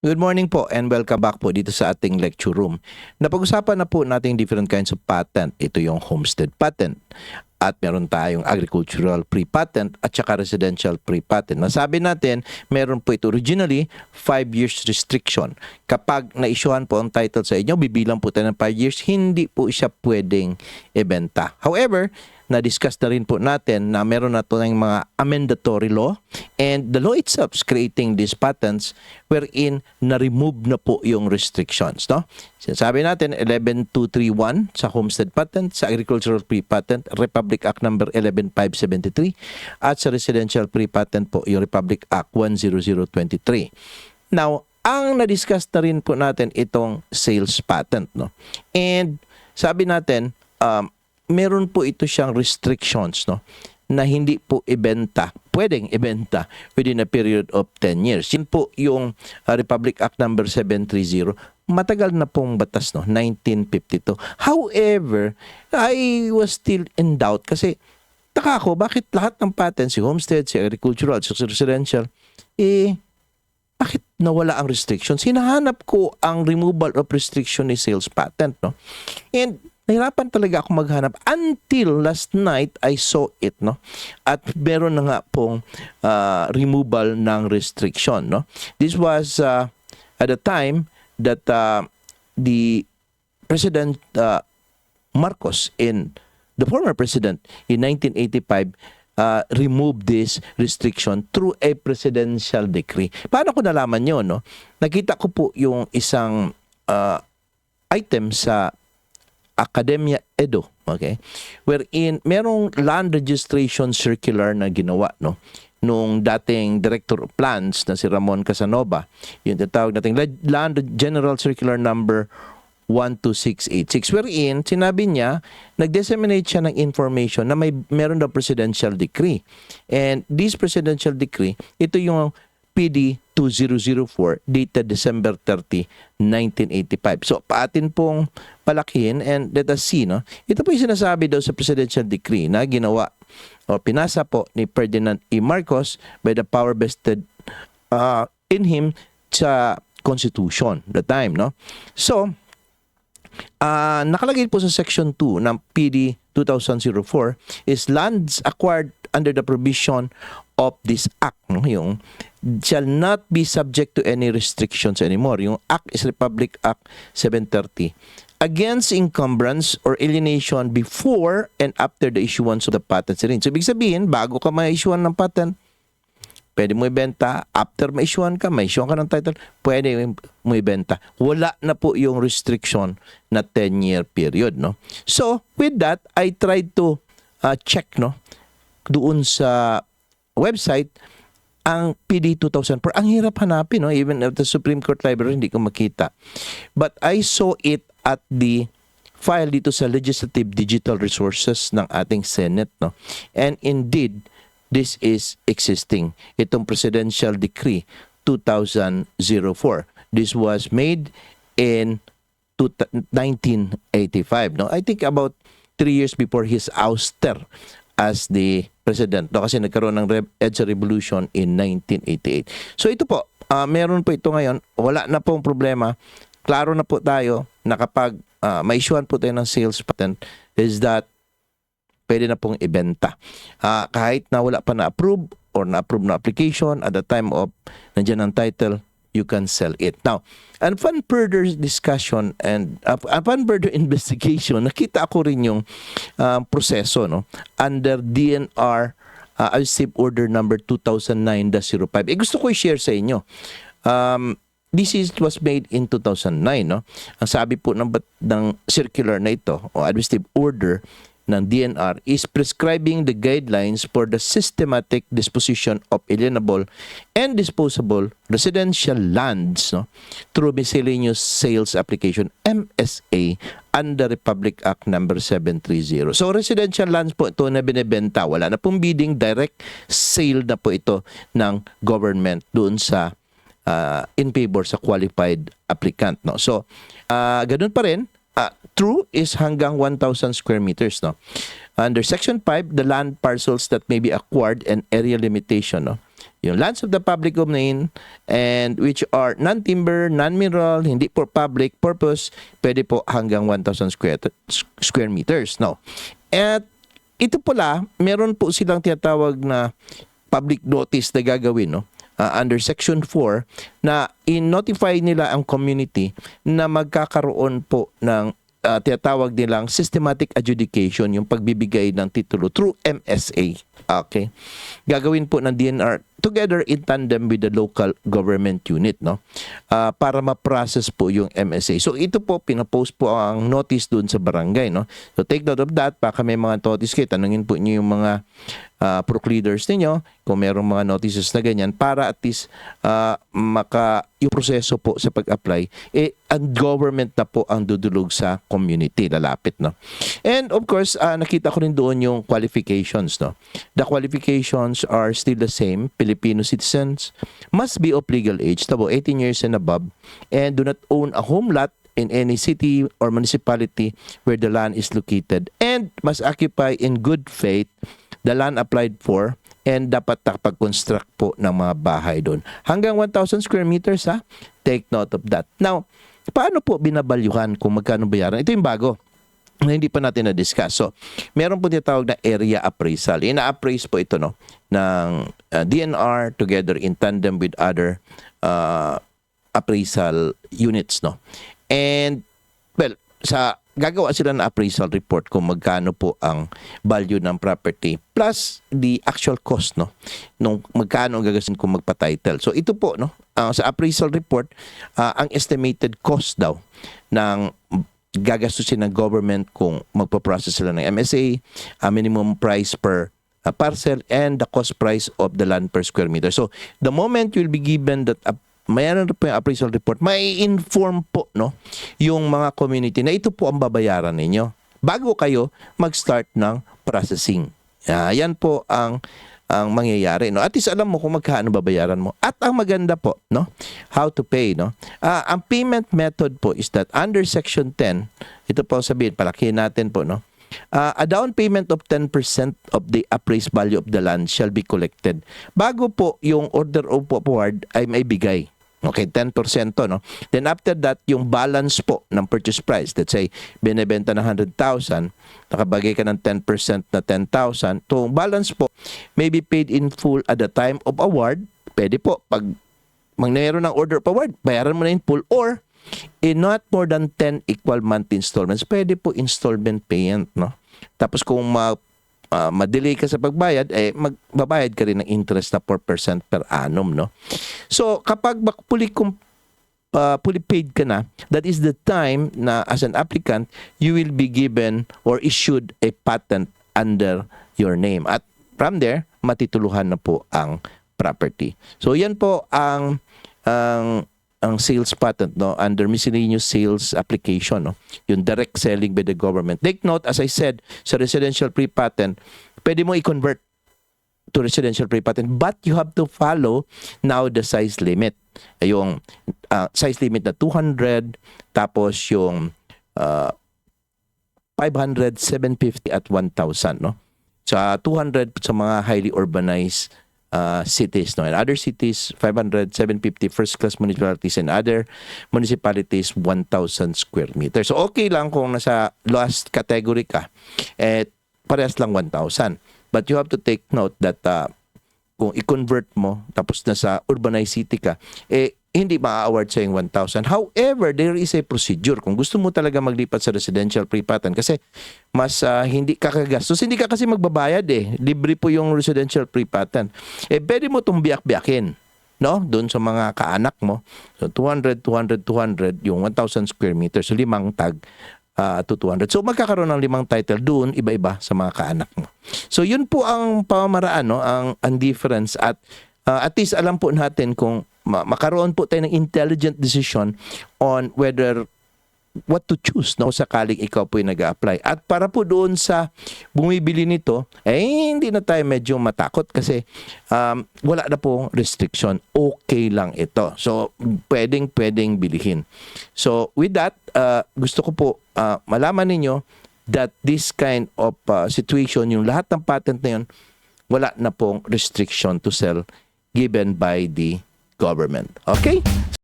Good morning po and welcome back po dito sa ating lecture room. Napag-usapan na po natin different kinds of patent. Ito yung homestead patent at meron tayong agricultural pre-patent at saka residential pre-patent. Nasabi natin, meron po ito originally 5 years restriction. Kapag na-issuehan po ang title sa inyo, bibilang po tayo ng 5 years, hindi po siya pwedeng ibenta. However, na-discuss na rin po natin na meron na ng mga amendatory law and the law itself is creating these patents wherein na-remove na po yung restrictions. No? Sinasabi natin 11231 sa Homestead Patent, sa Agricultural Pre-Patent, Republic Act number 11573 at sa Residential Pre-Patent po yung Republic Act 10023. Now, ang na-discuss na rin po natin itong sales patent. No? And sabi natin, um, meron po ito siyang restrictions no na hindi po ibenta, pwedeng ibenta within a period of 10 years. Yun po yung uh, Republic Act number 730. Matagal na pong batas no, 1952. However, I was still in doubt kasi taka ko bakit lahat ng patents, si homestead, si agricultural, si residential, eh bakit nawala ang restrictions? Hinahanap ko ang removal of restriction ni sales patent, no? And nahirapan talaga ako maghanap until last night I saw it, no? At meron na nga pong uh, removal ng restriction, no? This was uh, at the time that uh, the President uh, Marcos in the former president in 1985 uh, remove this restriction through a presidential decree. Paano ko nalaman yun? No? Nakita ko po yung isang uh, item sa Academia Edo, okay? Wherein merong land registration circular na ginawa, no? nung dating Director of Plans na si Ramon Casanova. Yung tatawag nating Land General Circular Number 12686 wherein sinabi niya nag-disseminate siya ng information na may meron daw presidential decree and this presidential decree ito yung PD 2004 dated December 30 1985 so paatin pong palakihin and let us see no? Ito po yung sinasabi daw sa presidential decree na ginawa o pinasa po ni Ferdinand E. Marcos by the power vested uh, in him sa constitution the time no? So Ah, nakalagay po sa section 2 ng PD 2004 is lands acquired under the provision of this act no yung shall not be subject to any restrictions anymore yung act is Republic Act 730 against encumbrance or alienation before and after the issuance of the patent rin. So, ibig sabihin, bago ka ma-issuean ng patent, pwede mo ibenta. After ma-issuean ka, ma-issuean ka ng title, pwede mo ibenta. Wala na po yung restriction na 10-year period, no? So, with that, I tried to uh, check, no? Doon sa website, ang PD 2004. Ang hirap hanapin, no? Even at the Supreme Court Library, hindi ko makita. But I saw it at the file dito sa Legislative Digital Resources ng ating Senate, no? And indeed, this is existing. Itong Presidential Decree 2004. This was made in 1985. No, I think about three years before his ouster as the president. No, kasi nagkaroon ng Re- EDSA Revolution in 1988. So ito po, uh, meron po ito ngayon. Wala na pong problema. Klaro na po tayo na kapag uh, ma-issuean po tayo ng sales patent is that pwede na pong ibenta. Uh, kahit na wala pa na-approve or na-approve na application at the time of nandiyan ang title, you can sell it. Now, and upon further discussion and uh, upon further investigation, nakita ko rin yung uh, proseso no under DNR uh, Receipt Order number 2009-05. Eh gusto ko i-share sa inyo. Um, this is was made in 2009 no. Ang sabi po ng ng circular na ito o administrative order ng DNR is prescribing the guidelines for the systematic disposition of alienable and disposable residential lands no, through miscellaneous sales application MSA under Republic Act number 730. So residential lands po ito na binebenta. Wala na pong bidding, direct sale na po ito ng government doon sa uh, in favor sa qualified applicant. No? So, uh, ganun pa rin, true is hanggang 1,000 square meters. No? Under Section 5, the land parcels that may be acquired and area limitation. No? yung lands of the public domain and which are non-timber, non-mineral, hindi for public purpose, pwede po hanggang 1,000 square, square meters. No? At ito pala, meron po silang tinatawag na public notice na gagawin, no? uh, under Section 4 na in-notify nila ang community na magkakaroon po ng uh, tinatawag nilang systematic adjudication, yung pagbibigay ng titulo through MSA. Okay? Gagawin po ng DNR together in tandem with the local government unit no Ah, para ma-process po yung MSA. So ito po pinapost po ang notice doon sa barangay no. So take note of that baka may mga notice kayo tanungin po niyo yung mga uh, proc leaders ninyo kung merong mga notices na ganyan para at least ah, maka yung proseso po sa pag-apply eh ang government na po ang dudulog sa community lalapit no. And of course ah, nakita ko rin doon yung qualifications no. The qualifications are still the same. Filipino citizens must be of legal age, tabo 18 years and above, and do not own a home lot in any city or municipality where the land is located and must occupy in good faith the land applied for and dapat nakapag-construct po ng mga bahay doon. Hanggang 1,000 square meters ha. Take note of that. Now, paano po binabalyuhan kung magkano bayaran? Ito yung bago na hindi pa natin na-discuss. So, meron po tinatawag na area appraisal. Ina-appraise po ito no, ng uh, DNR together in tandem with other uh, appraisal units. No? And, well, sa gagawa sila ng appraisal report kung magkano po ang value ng property plus the actual cost no nung magkano ang gagasin kung magpa-title. So ito po no uh, sa appraisal report uh, ang estimated cost daw ng gagastusin ng government kung magpo-process sila ng MSA, a minimum price per uh, parcel and the cost price of the land per square meter. So, the moment you'll be given that uh, mayroon na po yung appraisal report, may inform po no, yung mga community na ito po ang babayaran ninyo bago kayo mag-start ng processing. Ah, yan po ang ang mangyayari no? At least alam mo kung magkano babayaran mo. At ang maganda po no how to pay no? Ah, ang payment method po is that under section 10 ito po sabihin palakihin natin po no? Ah, a down payment of 10% of the appraised value of the land shall be collected. Bago po yung order of award ay may bigay Okay, 10% to, no? Then after that, yung balance po ng purchase price, let's say, binebenta ng 100,000, nakabagay ka ng 10% na 10,000, to balance po may be paid in full at the time of award. Pwede po, pag mangyayaro ng order of award, bayaran mo na in full or in not more than 10 equal month installments, pwede po installment payment, no? Tapos kung ma ah, ma-delay ka sa pagbayad, eh magbabayad ka rin ng interest na 4% per annum, no? So, kapag fully uh, fully paid ka na, that is the time na as an applicant, you will be given or issued a patent under your name. At from there, matituluhan na po ang property. So, yan po ang ang ang sales patent no under miscellaneous sales application no yung direct selling by the government. Take note as I said sa residential pre-patent pwede mo i-convert to residential pre-patent but you have to follow now the size limit. Yung uh, size limit na 200 tapos yung uh, 500 750 at 1000 no. Sa 200 sa mga highly urbanized uh, cities no? And other cities 500 750 first class municipalities and other municipalities 1000 square meters. So okay lang kung nasa last category ka eh parehas lang 1000 but you have to take note that uh, kung i-convert mo tapos nasa urbanized city ka eh hindi ma-award sa yung 1,000. However, there is a procedure. Kung gusto mo talaga maglipat sa residential pre-patent kasi mas ah, hindi ka kagastos. Hindi ka kasi magbabayad eh. Libre po yung residential pre-patent. Eh, pwede mo itong biyak-biyakin. No? Doon sa mga kaanak mo. So, 200, 200, 200, yung 1,000 square meters. So, limang tag ah, to 200. So, magkakaroon ng limang title doon, iba-iba sa mga kaanak mo. So, yun po ang pamamaraan, no? ang, ang difference. At ah, at least alam po natin kung makaroon po tayo ng intelligent decision on whether what to choose no sakaling ikaw po yung nag-apply. At para po doon sa bumibili nito, eh hindi na tayo medyo matakot kasi um, wala na po restriction. Okay lang ito. So pwedeng pwedeng bilihin. So with that, uh, gusto ko po uh, malaman ninyo that this kind of uh, situation, yung lahat ng patent na yun, wala na pong restriction to sell given by the government. Okay?